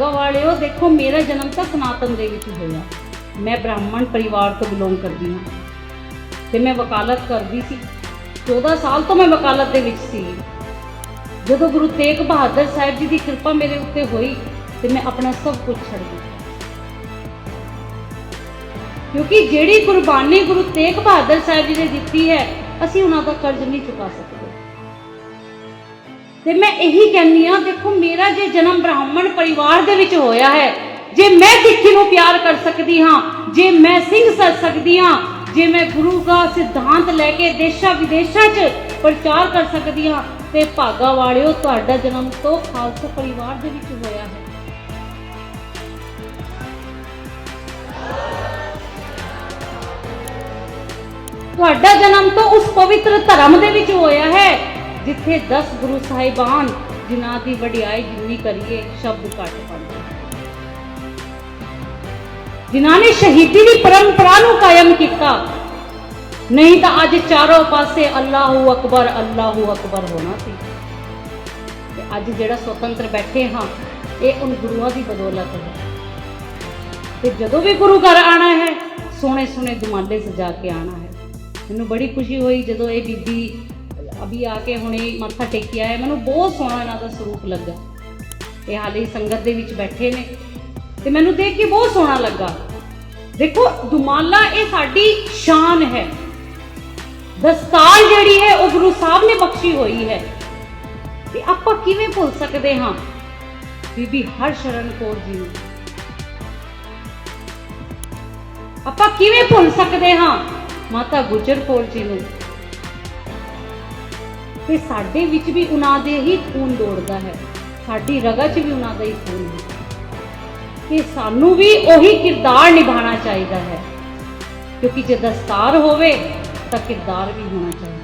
ਭਾਗਾ ਦੇਖੋ ਮੇਰਾ ਜਨਮ ਤਾਂ ਸਨਾਤਨ ਦੇ ਵਿੱਚ ਹੋਇਆ। ਮੈਂ ਬ੍ਰਾਹਮਣ ਪਰਿਵਾਰ ਤੋਂ ਬਿਲੋਂਗ ਕਰਦੀ ਹਾਂ। ਤੇ ਮੈਂ ਵਕਾਲਤ ਕਰਦੀ ਸੀ। 14 ਸਾਲ ਤੋਂ ਮੈਂ ਵਕਾਲਤ ਦੇ ਵਿੱਚ ਸੀ। ਜਦੋਂ ਗੁਰੂ ਤੇਗ ਬਹਾਦਰ ਸਾਹਿਬ ਜੀ ਦੀ ਕਿਰਪਾ ਮੇਰੇ ਉੱਤੇ ਹੋਈ, ਤੇ ਮੈਂ ਆਪਣਾ ਸਭ ਕੁਝ ਛੱਡ ਦਿੱਤਾ। ਕਿਉਂਕਿ ਜਿਹੜੀ ਕੁਰਬਾਨੀ ਗੁਰੂ ਤੇਗ ਬਹਾਦਰ ਸਾਹਿਬ ਜੀ ਨੇ ਦਿੱਤੀ ਹੈ, ਅਸੀਂ ਉਹਨਾਂ ਦਾ ਕਰਜ਼ ਨਹੀਂ ਚੁਕਾ ਸਕਦੇ। ਤੇ ਮੈਂ ਇਹੀ ਕਹਿੰਦੀ ਆ ਦੇਖੋ ਮੇਰਾ ਜੇ ਜਨਮ ਬ੍ਰਾਹਮਣ ਪਰਿਵਾਰ ਦੇ ਵਿੱਚ ਹੋਇਆ ਹੈ, ਜੇ ਮੈਂ ਸਿੱਖੀ ਨੂੰ ਪਿਆਰ ਕਰ ਸਕਦੀ ਹਾਂ, ਜੇ ਮੈਂ ਸਿੰਘ ਸੱਜ ਸਕਦੀ ਹਾਂ, ਜੇ ਮੈਂ ਗੁਰੂ ਦਾ ਸਿਧਾਂਤ ਲੈ ਕੇ ਦੇਸ਼ਾਂ ਵਿਦੇਸ਼ਾਂ 'ਚ ਪ੍ਰਚਾਰ ਕਰ ਸਕਦੀ ਹਾਂ, ਤੇ ਭਾਗਾ ਵਾਲਿਓ, ਤੁਹਾਡਾ ਜਨਮ ਤੋਂ ਖਾਲਸਾ ਪਰਿਵਾਰ ਦੇ ਵਿੱਚ ਹੋਇਆ ਹੈ। ਤੁਹਾਡਾ ਜਨਮ ਤੋਂ ਉਸ ਪਵਿੱਤਰ ਧਰਮ ਦੇ ਵਿੱਚ ਹੋਇਆ ਹੈ ਜਿੱਥੇ 10 ਗੁਰੂ ਸਾਹਿਬਾਨ ਜਿਨ੍ਹਾਂ ਦੀ ਵਡਿਆਈ ਜਿੰਨੀ ਕਰੀਏ, ਸ਼ਬਦ ਘੱਟ ਪੜਦੇ ਜਿਨ੍ਹਾਂ ਨੇ ਸ਼ਹੀਦੀ ਦੀ ਪਰੰਪਰਾ ਨੂੰ ਕਾਇਮ ਕੀਤਾ, ਨਹੀਂ ਤਾਂ ਅੱਜ ਚਾਰੋਂ ਪਾਸੇ ਅੱਲਾਹੂ ਅਕਬਰ ਅੱਲਾਹੂ ਅਕਬਰ ਹੋਣਾ ਸੀ। ਤੇ ਅੱਜ ਜਿਹੜਾ ਸੁਤੰਤਰ ਬੈਠੇ ਹਾਂ, ਇਹ ਉਨ ਗੁਰੂਆਂ ਦੀ ਬਦੌਲਤ ਹੈ। ਤੇ ਜਦੋਂ ਵੀ ਗੁਰੂ ਘਰ ਆਣਾ ਹੈ ਸੋਹਣੇ ਸੋਹਣੇ ਦੁਮਾਲੇ ਸਜਾ ਕੇ ਆਣਾ ਹੈ। ਮੈਨੂੰ ਬੜੀ ਖੁਸ਼ੀ ਹੋਈ ਜਦੋਂ ਇਹ ਬੀਬੀ ਅਭੀ ਆ ਕੇ ਹੁਣੇ ਮੱਥਾ ਟੇਕਿਆ ਹੈ ਮੈਨੂੰ ਬਹੁਤ ਸੋਹਣਾ ਇਹਨਾਂ ਦਾ ਸਰੂਪ ਲੱਗਾ। ਇਹ ਹਾਲੇ ਸੰਗਤ ਦੇ ਵਿੱਚ ਬੈਠੇ ਨੇ। ਤੇ ਮੈਨੂੰ ਦੇਖ ਕੇ ਬਹੁਤ ਸੋਹਣਾ ਲੱਗਾ। ਦੇਖੋ, ਦੁਮਾਲਾ ਇਹ ਸਾਡੀ ਸ਼ਾਨ ਹੈ। ਦਸਤਾਰ ਜਿਹੜੀ ਹੈ, ਉਹ ਗੁਰੂ ਸਾਹਿਬ ਨੇ ਬਖਸ਼ੀ ਹੋਈ ਹੈ। ਤੇ ਆਪਾਂ ਕਿਵੇਂ ਭੁੱਲ ਸਕਦੇ ਹਾਂ? ਬੀਬੀ ਹਰਸ਼ਰਨ ਕੌਰ ਜੀ ਨੂੰ। ਆਪਾਂ ਕਿਵੇਂ ਭੁੱਲ ਸਕਦੇ ਹਾਂ? ਮਾਤਾ ਗੁਜਰ ਕੌਰ ਜੀ ਨੂੰ। ਤੇ ਸਾਡੇ ਵਿੱਚ ਵੀ ਉਹਨਾਂ ਦੇ ਹੀ ਖੂਨ ਦੌੜਦਾ ਹੈ। ਸਾਡੀ ਰਗਾਂ 'ਚ ਵੀ ਉਹਨਾਂ ਦਾ ਹੀ ਖੂਨ ਹੈ। ਕਿ ਸਾਨੂੰ ਵੀ ਉਹੀ ਕਿਰਦਾਰ ਨਿਭਾਉਣਾ ਚਾਹੀਦਾ ਹੈ। ਕਿਉਂਕਿ ਜੇ ਦਸਤਾਰ ਹੋਵੇ ਤਾਂ ਕਿਰਦਾਰ ਵੀ ਹੋਣਾ ਚਾਹੀਦਾ